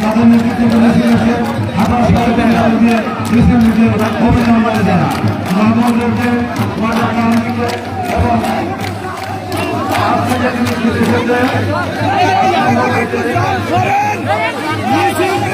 তাদের নেতৃত্বে এসে আবার সরকারি চালু দিয়ে অভিযান করে যারা মোহাম্মদকে ওয়ার্ডার কাউন্সিলকে এবং আজকে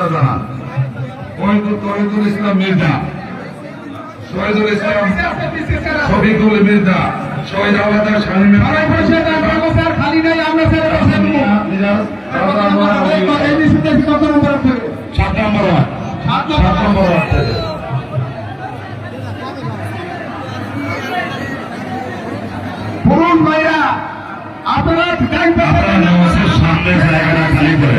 শুভেচ্ছা জানান তহিদুল ইসলাম মির্জা। শহীদুল ইসলাম শফিকুল মির্জা। শহীদ আবাদার স্বামী সাত নম্বর সাত নম্বর পুরুষ ভাইরা আপনারা সামনে জায়গাটা খালি করে।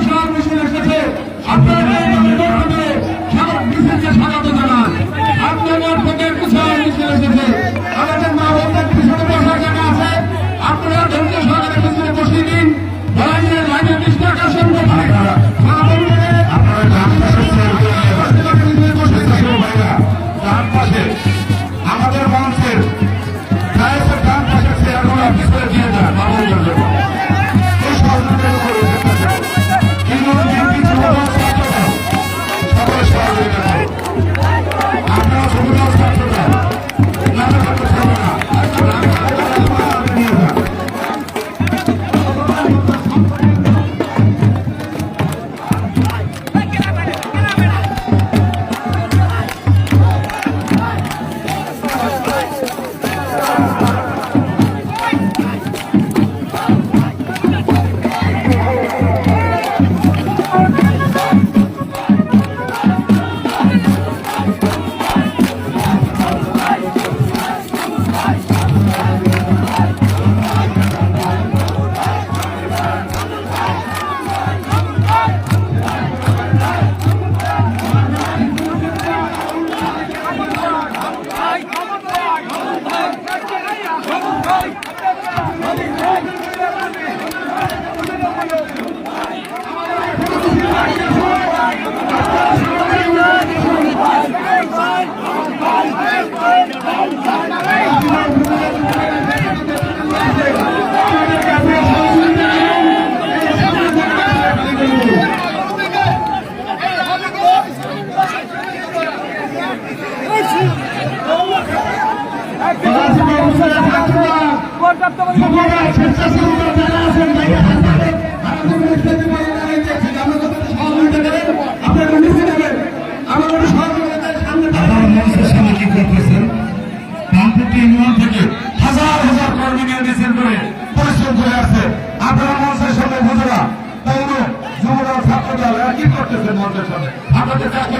হাজার হাজার কর্মী নিয়ে মিছিল করে পরিশ্রম করে আসছে আপনারা মঞ্চের সামনে বুঝলা তরুণ যুবরা ছাত্ররা কি করতেছে মঞ্চের সামনে। আপনাদের চাকরি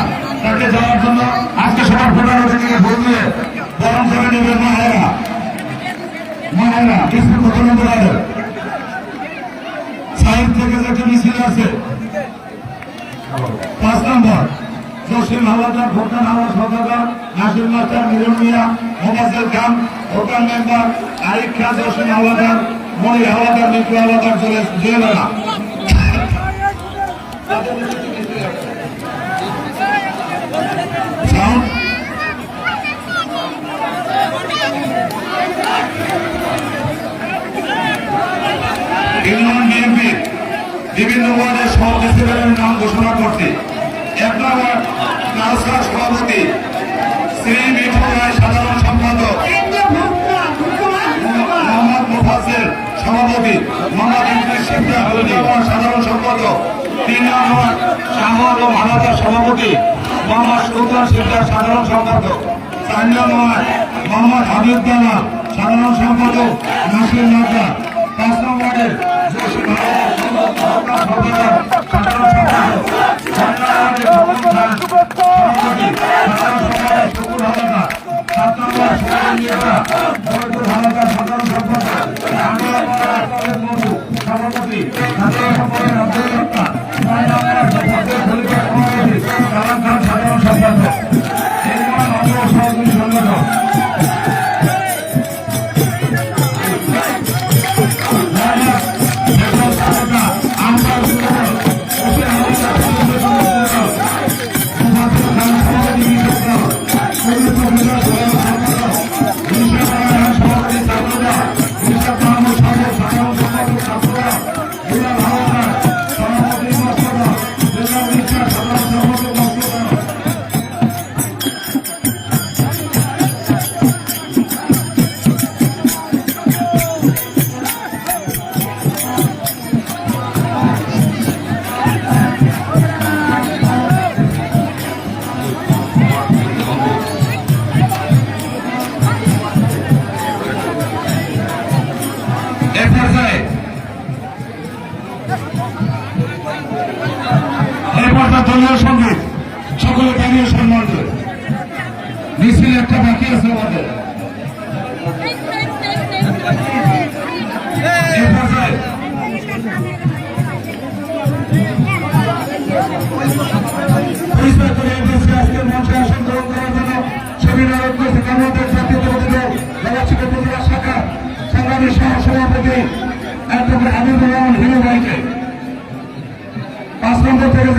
তাকে যাওয়ার জন্য আজকে সবার প্রধান অতিথিকে দিয়ে গরম করে নেবেন মায়েরা মায়েরা কিছু নম্বর আছে সাইড থেকে যে একটা মিছিল আছে। পাঁচ নম্বর, Jasim Howlader voter Hawa Sadagar Nasir master, Milan Mia Mohammad Khan voter member, Arif Khan Jasim Howlader, Monir Howlader Mitu Howlader চলে জুয়েলারা বিভিন্ন ওয়ার্ডের সভাপতিদের নাম ঘোষণা করতে। এক নম্বর সভাপতি, শ্রী মিঠু রায় সাধারণ সম্পাদক, মোহাম্মদ মুফাসের সভাপতি, মোহাম্মদ সাধারণ সম্পাদক। তিন নম্বর শাহ আলম হানাদার সভাপতি, মোহাম্মদ সুলতান শিকদার সাধারণ সম্পাদক। চার নম্বর মোহাম্মদ হাবিবুল্লাহ সাধারণ সম্পাদক, নাসির পাঁচ নম্বরের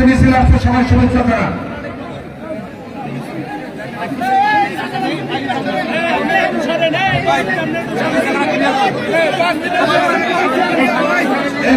যে মিছিল আসছে সবাই শুভেচ্ছা তারা এই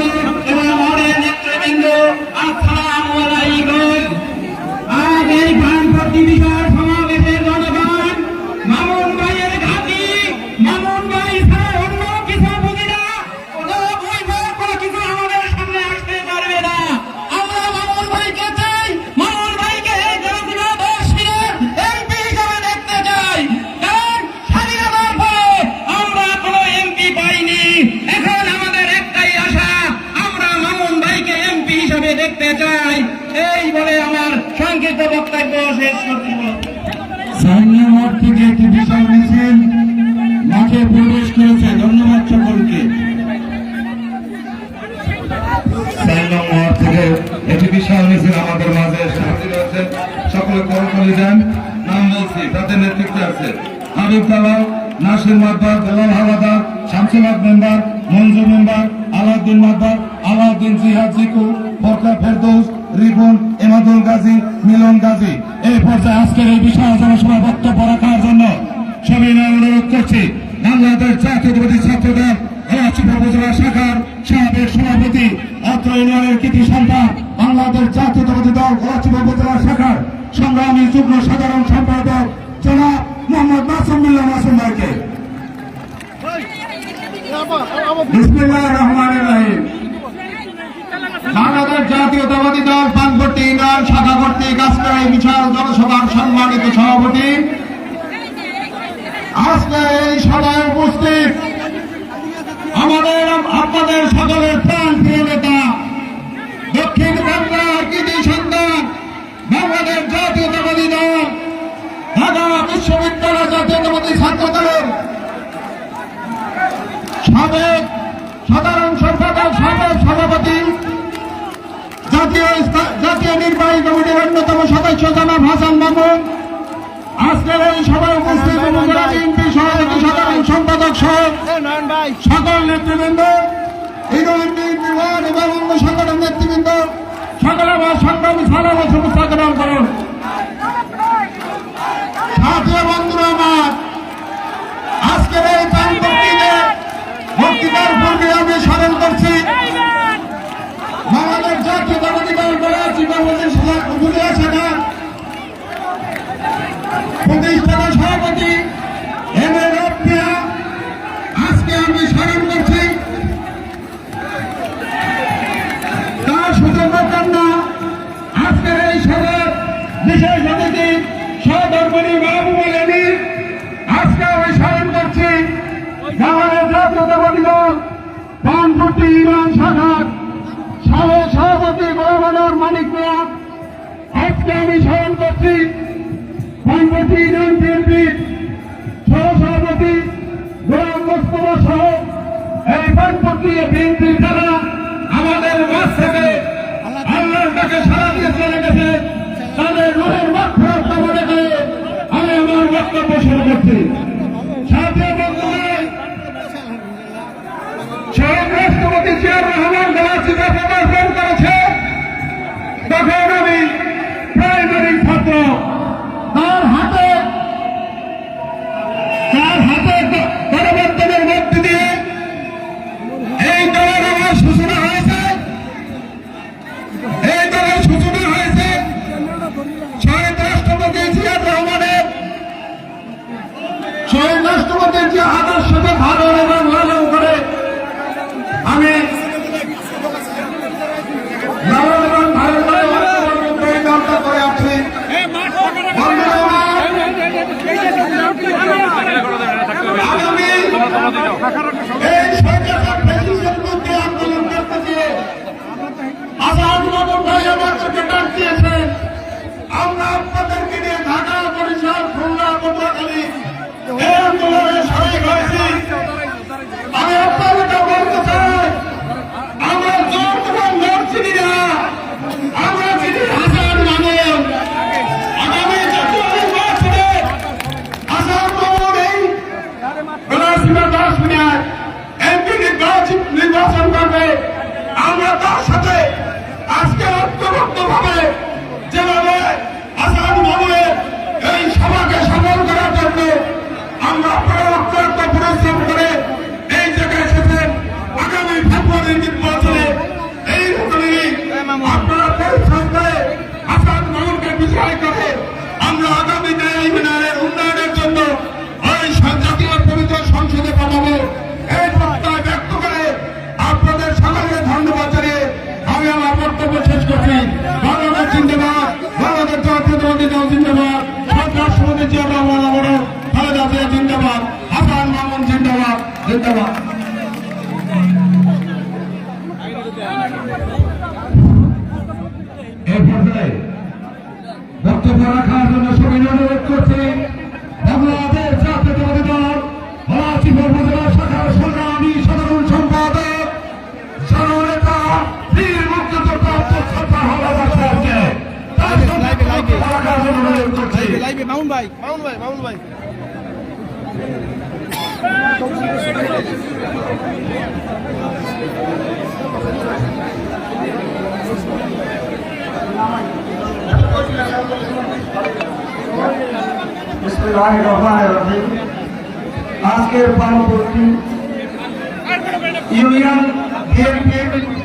মিছিল আমাদের মাঝে হাজির হয়েছে সকলে করকলি দেন, নাম বলছি, তাদের নেতৃত্বে আছে হাবিব কালাম নাসির মাদ্দার বেলাল হাওলাদার শামসুলাদ মেম্বার, মঞ্জু মেম্বার, আলাউদ্দিন মাদ্দার, আলাউদ্দিন জিহাদ জিকু ফরকা ফেরদৌস, রিপন, এমাদুল গাজী, মিলন গাজী। এই পর্যায়ে আজকের এই বিশাল জনসভায় বক্তব্য রাখার জন্য সবিনয় অনুরোধ করছি। বাংলাদেশ জাতীয়তাবাদী ছাত্রদল রাঁচি উপজেলা শাখার সাবেক সভাপতি, অত্র ইউনিয়নের কৃতি সন্তান বাংলাদেশ জাতীয়তাবাদী দল উপজেলা শাখার সংগ্রামী যুগ্ম সাধারণ সম্পাদক জনাব মোহাম্মদ মাসুম বিল্লাহ মাসুম ভাইকে। বাংলাদেশ দল ইউনিয়ন শাখা কর্তৃক আজকের এই বিশাল জনসভার সম্মানিত সভাপতি। আজকে এই সভায় উপস্থিত আমাদের আপনাদের সকলের প্রাণ প্রিয় নেতা বাংলাদেশ জাতীয়তাবাদী দল ঢাকা বিশ্ববিদ্যালয় জাতীয়তাবাদী ছাত্র দলের সাবেক সাধারণ সম্পাদক সাবেক সভাপতি জাতীয় নির্বাহী কমিটির অন্যতম সদস্য জনাব হাসান মামুন আজকের এই সভায় উপস্থিত বিএনপি সভাপতি সাধারণ সম্পাদক সহ সকল নেতৃবৃন্দ ইউনিয়ন বিএনপি ওয়ার্ড এবং অন্য সংগঠন নেতৃবৃন্দ সকলে সংগ্রামী সালাম শুভেচ্ছা গ্রহণ করুন সাথী বন্ধুরা আমার, আজকের এই প্রান্তটিতে বক্তৃতার পূর্বে আমি স্মরণ করছি। বাংলাদেশ জাতীয়তাবাদী দল করাচি বাংলাদেশ উপজেলা শাখা। প্রতিষ্ঠাতা সভাপতি এম এ আজকে আমি স্মরণ না আজকের এই সভার বিশেষ অতিথি সহধর্মণী বাবু বলেনি আজকে আমি স্মরণ করছি পানপট্টি ইউনিয়ন শাখার সভাপতি গৌরবানর মানিক মিয়া। আজকে আমি স্মরণ করছি পানপট্টি ইউনিয়ন বিএনপির সহসভাপতি গোলাম মোস্তফা সহ এই পানপট্টি বিএনপির যারা আমাদের মাঝ থেকে ডাকে সারা দিয়ে চলে গেছে। তাদের রুহের মাত্রা মনে করে আমি আমার বক্তব্য শুরু করছি। সাথে বন্ধুরা শহীদ রাষ্ট্রপতি জিয়াউর রহমান আন্দোলন করতে গিয়ে আসাদ মামুন ভাই আমার চোখে ডাক দিয়েছেন সাথে আজকে ঐক্যবদ্ধ বক্তব্য রাখার জন্য সবাই অনুরোধ করছি। বাংলাদেশ জাতীয়তাবাদী দল হলাচি উপজেলা শাখার সংগ্রামী সাধারণ সম্পাদক জননেতা বীর মুক্তিযোদ্ধা আত্মশ্রদ্ধা হলাদার সাহেবকে তার সঙ্গে লাইভে, লাইভে। জন্য অনুরোধ করছি। লাইভে মামুন ভাই মামুন ভাই মামুন ভাই। রহিম আজকের পার্বতী ইউনিয়ন বিএনপি